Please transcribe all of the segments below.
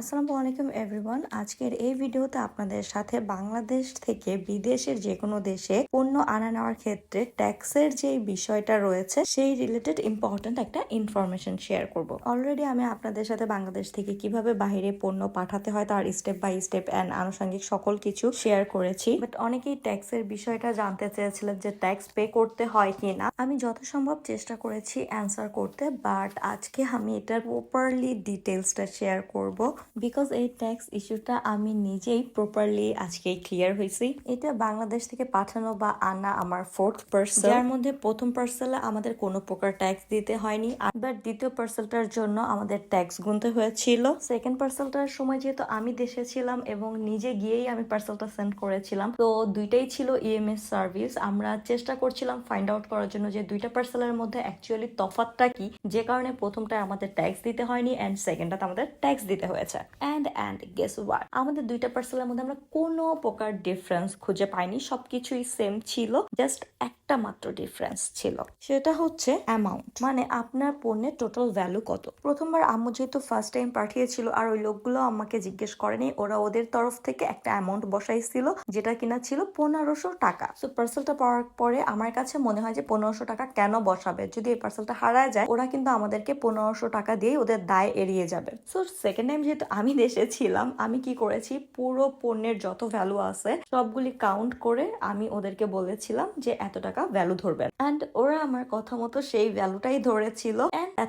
আসসালামু আলাইকুম এভরিওয়ান আজকের এই ভিডিওতে আপনাদের সাথে বাংলাদেশ থেকে বিদেশের যে কোনো দেশে পণ্য আনা নেওয়ার ক্ষেত্রে ট্যাক্সের যে বিষয়টা রয়েছে, সেই রিলেটেড ইম্পর্ট্যান্ট একটা ইনফরমেশন শেয়ার করব। অলরেডি আমি আপনাদের সাথে বাংলাদেশ থেকে কীভাবে বাইরে পণ্য পাঠাতে হয়, তার স্টেপ বাই স্টেপ অ্যান্ড আনুষঙ্গিক সকল কিছু শেয়ার করেছি। বাট অনেকেই ট্যাক্সের বিষয়টা জানতে চেয়েছিলেন যে ট্যাক্স পে করতে হয় কি না আমি যথাসম্ভব চেষ্টা করেছি অ্যান্সার করতে বাট আজকে আমি এটার প্রপারলি ডিটেলসটা শেয়ার করব। বিকজ এই ট্যাক্স ইস্যুটা আমি নিজেই প্রপারলি আজকে ক্লিয়ার হয়েছি। এটা বাংলাদেশ থেকে পাঠানো বা আনা আমার ফোর্থ পার্সেল যার মধ্যে প্রথম পার্সেলে আমাদের কোনো প্রকার ট্যাক্স দিতে হয়নি। আবার দ্বিতীয় পার্সেলটার জন্য আমাদের ট্যাক্স গুনতে হয়েছিল। সেকেন্ড পার্সেলটার সময় যেহেতু আমি দেশে ছিলাম এবং নিজে গিয়েই আমি পার্সেলটা সেন্ড করেছিলাম তো দুইটাই ছিল ইএমএস সার্ভিস আমরা চেষ্টা করছিলাম ফাইন্ড আউট করার জন্য যে দুইটা পার্সেলের মধ্যে অ্যাকচুয়ালি তফাতটা কি। যে কারণে প্রথমটা আমাদের ট্যাক্স দিতে হয়নি অ্যান্ড সেকেন্ডটাতে আমাদের ট্যাক্স দিতে হয়েছে। অ্যান্ড অ্যান্ড গেস ওয়াট আমাদের দুইটা পার্সেলের মধ্যে আমরা কোনো প্রকার ডিফারেন্স খুঁজে পাইনি, সবকিছুই সেম ছিল জাস্ট একটা মাত্র ডিফারেন্স ছিল। সেটা হচ্ছে অ্যামাউন্ট মানে আপনার পণ্যের টোটাল ভ্যালু কত। প্রথমবার আম্মু যেহেতু ফার্স্ট টাইম পাঠিয়েছিল, আর ওই লোকগুলো আমাকে জিজ্ঞেস করেনি, ওরা ওদের তরফ থেকে একটা অ্যামাউন্ট বসাইছিল, যেটা কিনা ছিল পনেরোশো টাকা। সো পার্সেলটা পাওয়ার পরে আমার কাছে মনে হয় যে পনেরোশো টাকা কেন বসাবে? যদি এই পার্সেলটা হারায় যায়, ওরা কিন্তু আমাদেরকে পনেরোশো টাকা দিয়ে ওদের দায় এড়িয়ে যাবে। সো সেকেন্ড টাইম যেহেতু আমি দেশে ছিলাম, আমি কি করেছি? পুরো পণ্যের যত ভ্যালু আছে, সবগুলি কাউন্ট করে আমি ওদেরকে বলেছিলাম যে এত টাকা ভ্যালু ধরবেন অ্যান্ড ওরা আমার কথা মতো সেই ভ্যালুটাই ধরেছিল।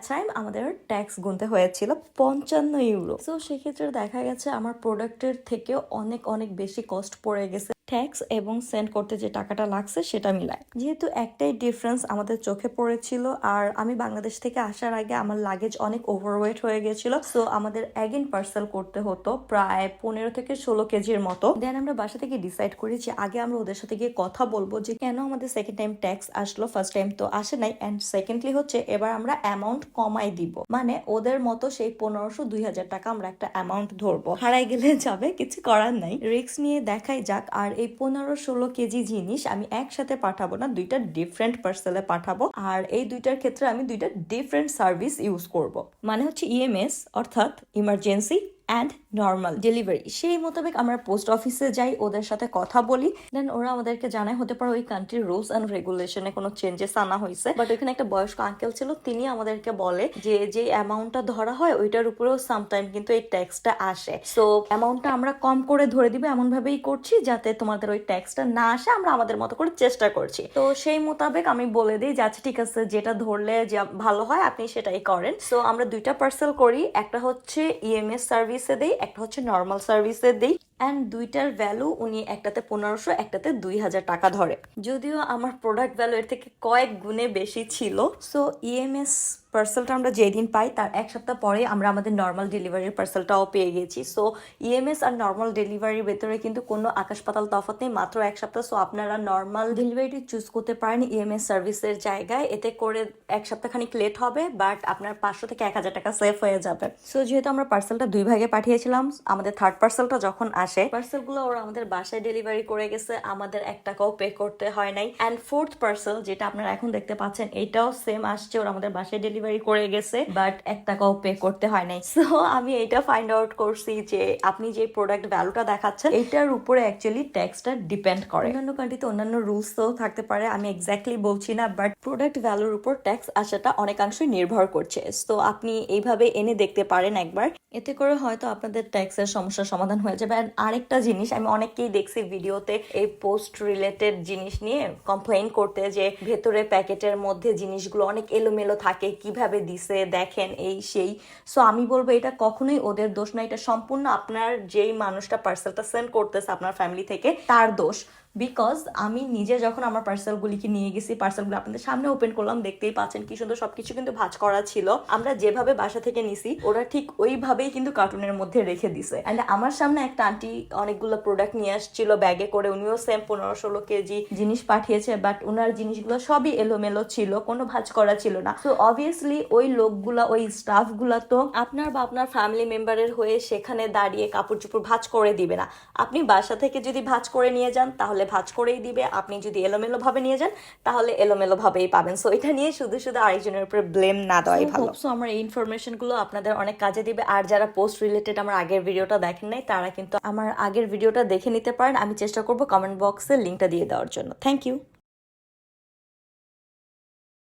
টাইম আমাদের ট্যাক্স গুনতে হয়েছিল পঞ্চান্ন ইউরো তো সেক্ষেত্রে দেখা গেছে আমার প্রোডাক্টের থেকে অনেক অনেক বেশি কস্ট পড়ে গেছে। ট্যাক্স এবং সেন্ড করতে যে টাকাটা লাগছে সেটা মিলায়। যেহেতু একটাই ডিফারেন্স আমাদের চোখে পড়েছিল, আর আমি বাংলাদেশ থেকে আসার আগে আমার লাগেজ অনেক ওভারওয়েট হয়ে গেছিল সো আমাদের অ্যাগেন পার্সেল করতে হতো প্রায় পনেরো থেকে ষোলো কেজির মতো। দেন আমরা বাসা থেকে ডিসাইড করি যে আগে আমরা ওদের সাথে গিয়ে কথা বলব যে কেন আমাদের সেকেন্ড টাইম ট্যাক্স আসলো ফার্স্ট টাইম তো আসে নাই অ্যান্ড সেকেন্ডলি হচ্ছে এবার আমরা অ্যামাউন্ট কমাই দিব। মানে ওদের মতো সেই পনেরোশো দুই হাজার টাকা আমরা একটা অ্যামাউন্ট ধরবো। হারাই গেলে যাবে, কিছু করার নাই। রিক্স নিয়ে দেখাই যাক, আর এই পনেরো ষোলো কেজি জিনিস আমি একসাথে পাঠাবো না, দুইটা ডিফারেন্ট পার্সেলে পাঠাবো। আর এই দুইটার ক্ষেত্রে আমি দুইটা ডিফারেন্ট সার্ভিস ইউজ করব। মানে হচ্ছে ইএমএস অর্থাৎ ইমার্জেন্সি অ্যান্ড নর্মাল ডেলিভারি সেই মোতাবেক আমরা পোস্ট অফিসে যাই, ওদের সাথে কথা বলি। দেন ওরা আমাদেরকে জানায়, হতে পারে ওই কান্ট্রির রুলস অ্যান্ড রেগুলেশনে কোনো চেঞ্জেস আনা হয়েছে। বাট ওইখানে একটা বয়স্ক আঙ্কেল ছিল, তিনি আমাদেরকে বলে যে যে অ্যামাউন্টটা ধরা হয়, ওইটার উপরেও সামটাইম কিন্তু এই ট্যাক্সটা আসে। সো অ্যামাউন্টটা আমরা কম করে ধরে দিবে এমন ভাবেই করছি, যাতে তোমাদের ওই ট্যাক্সটা না আসে, আমরা আমাদের মতো করে চেষ্টা করছি। তো সেই মোতাবেক আমি বলে দিই যে আচ্ছা ঠিক আছে, যেটা ধরলে যা ভালো হয়, আপনি সেটাই করেন। সো আমরা দুইটা পার্সেল করি, একটা হচ্ছে ইএমএস সার্ভিসে দেই, একটা হচ্ছে নর্মাল সার্ভিসে দেই অ্যান্ড দুইটার ভ্যালু উনি একটাতে পনেরোশো, একটাতে দুই হাজার টাকা ধরে। যদিও আমার প্রোডাক্ট ভ্যালু এর থেকে কয়েক গুণে বেশি ছিল সো ইএমএস পার্সেলটা আমরা যেদিন পাই, তার এক সপ্তাহ পরে আমরা আমাদের নর্মাল ডেলিভারির পার্সেলটাও পেয়ে গেছি। সো ইএমএস আর নর্মাল ডেলিভারির ভেতরে কিন্তু কোনো আকাশ পাতাল তফাৎ নেই, মাত্র এক সপ্তাহ। সো আপনারা নর্মাল ডেলিভারিটি চুজ করতে পারেন ইএমএস সার্ভিসের জায়গায়। এতে করে এক সপ্তাহ খানিক লেট হবে বাট আপনার পাঁচশো থেকে এক হাজার টাকা সেভ হয়ে যাবে। সো যেহেতু আমরা পার্সেলটা দুই ভাগে পাঠিয়েছিলাম, আমাদের থার্ড পার্সেলটা যখন আসে পার্সেলগুলো ওরা আমাদের বাসায় ডেলিভারি করে গেছে, আমাদের এক টাকাও পে করতে হয় নাই। অ্যান্ড ফোর্থ পার্সেল যেটা আপনারা এখন দেখতে পাচ্ছেন, এটাও সেম আসছে, ওরা আমাদের বাসায় ডেলিভারি করে গেছে বাট এক টাকাও পে করতে হয় নাই। সো আমি এটা ফাইন্ড আউট করছি যে আপনি যে প্রোডাক্ট ভ্যালুটা দেখাচ্ছেন এটার উপরে অ্যাকচুয়ালি ট্যাক্সটা ডিপেন্ড করে। অন্যান্য কান্ট্রিতে অন্যান্য রুলস তো থাকতে পারে আমি এক্স্যাক্টলি বলছি না বাট প্রোডাক্ট ভ্যালুর উপর ট্যাক্স আসাটা অনেকাংশই নির্ভর করছে। তো আপনি এইভাবে এনে দেখতে পারেন একবার। এতে করে হয়তো আপনাদের ট্যাক্সের সমস্যার সমাধান হয়ে যাবে। আর আরেকটা জিনিস, আমি অনেককেই দেখছি ভিডিওতে এই পোস্ট রিলেটেড জিনিস নিয়ে কমপ্লেইন করতে যে ভেতরে প্যাকেটের মধ্যে জিনিসগুলো অনেক এলোমেলো থাকে, কীভাবে দিছে, দেখেন এই সেই। সো আমি বলব এটা কখনোই ওদের দোষ না, এটা সম্পূর্ণ আপনার যেই মানুষটা পার্সেলটা সেন্ড করতেছে আপনার ফ্যামিলি থেকে, তার দোষ। বিকজ আমি নিজে যখন আমার পার্সেলগুলিকে নিয়ে গেছি পার্সেলগুলো আপনাদের সামনে ওপেন করলাম, দেখতেই পাচ্ছেন কি সুন্দর সবকিছু কিন্তু ভাজ করা ছিল। আমরা যেভাবে বাসা থেকে নিছি, ওরা ঠিক ওইভাবেই কিন্তু কার্টুনের মধ্যে রেখে দিছে। অ্যান্ড আমার সামনে একটা আন্টি অনেকগুলো প্রোডাক্ট নিয়ে আসছিল ব্যাগে করে, উনিও সেম পনেরো ষোলো কেজি জিনিস পাঠিয়েছে বাট ওনার জিনিসগুলো সবই এলোমেলো ছিল, কোনো ভাঁজ করা ছিল না। তো অবভিয়াসলি ওই লোকগুলা, ওই স্টাফগুলা তো আপনার বা আপনার ফ্যামিলি মেম্বারের হয়ে সেখানে দাঁড়িয়ে কাপড় চোপড় ভাঁজ করে দিবে না। আপনি বাসা থেকে যদি ভাঁজ করে নিয়ে যান, তাহলে ভাঁজ করেই দিবে। আপনি যদি এলোমেলো ভাবে নিয়ে যান তাহলে এলোমেলো ভাবেই পাবেন। সো এটা নিয়ে শুধু শুধু আরেকজনের উপরে ব্লেম না দেওয়াই ভালো। সো আমার এই ইনফরমেশনগুলো আপনাদের অনেক কাজে দিবে। আর যারা পোস্ট রিলেটেড আমার আগের ভিডিওটা দেখেন নাই তারা কিন্তু আমার আগের ভিডিওটা দেখে নিতে পারেন। আমি চেষ্টা করব কমেন্ট বক্সে লিঙ্কটা দিয়ে দেওয়ার জন্য। Thank you